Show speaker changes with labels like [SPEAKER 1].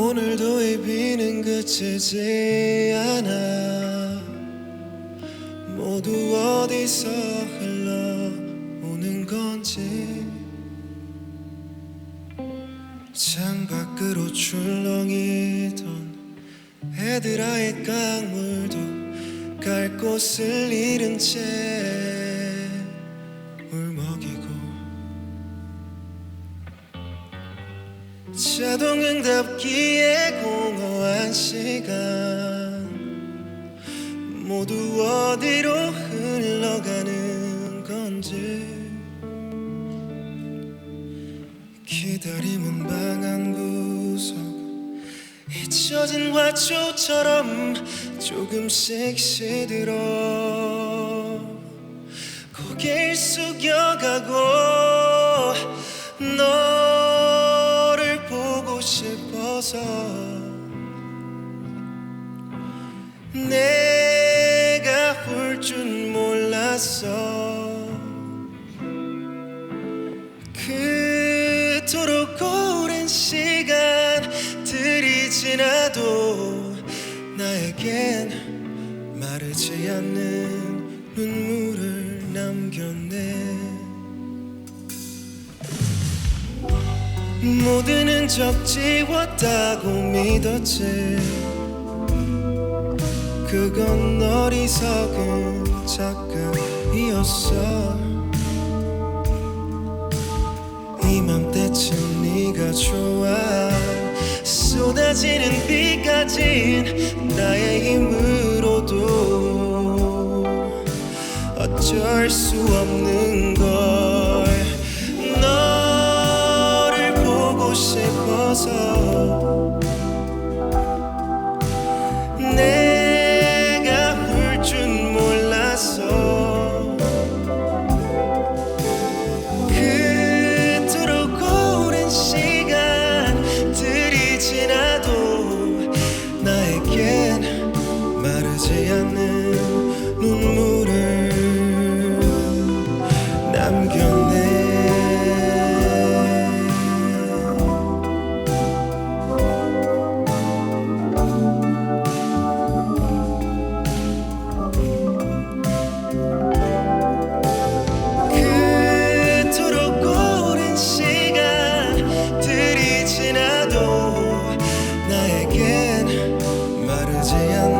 [SPEAKER 1] 오늘도 이 비는 그치지 않아. 모두 어디서 흘러오는 건지. 창밖으로 출렁이던 애들아의 강물도 갈 곳을 잃은 채 울먹이고 자동응답기에 공허한 시간. 모두 어디로 흘러가는 건지. 기다림은 방한 구석. 잊혀진 화초처럼 조금씩 시들어. 고개를 숙여가고 내가 울 줄 몰랐어 그토록 오랜 시간들이 지나도 나에겐 마르지 않는 눈물을 남겼네. 모든 흔적 지웠다고 믿었지 그건 어리석은 착각이었어. 이맘때쯤 네가 좋아 쏟아지는 비까진 나의 힘으로도 어쩔 수 없는 걸 너를 보고 싶어서 夕阳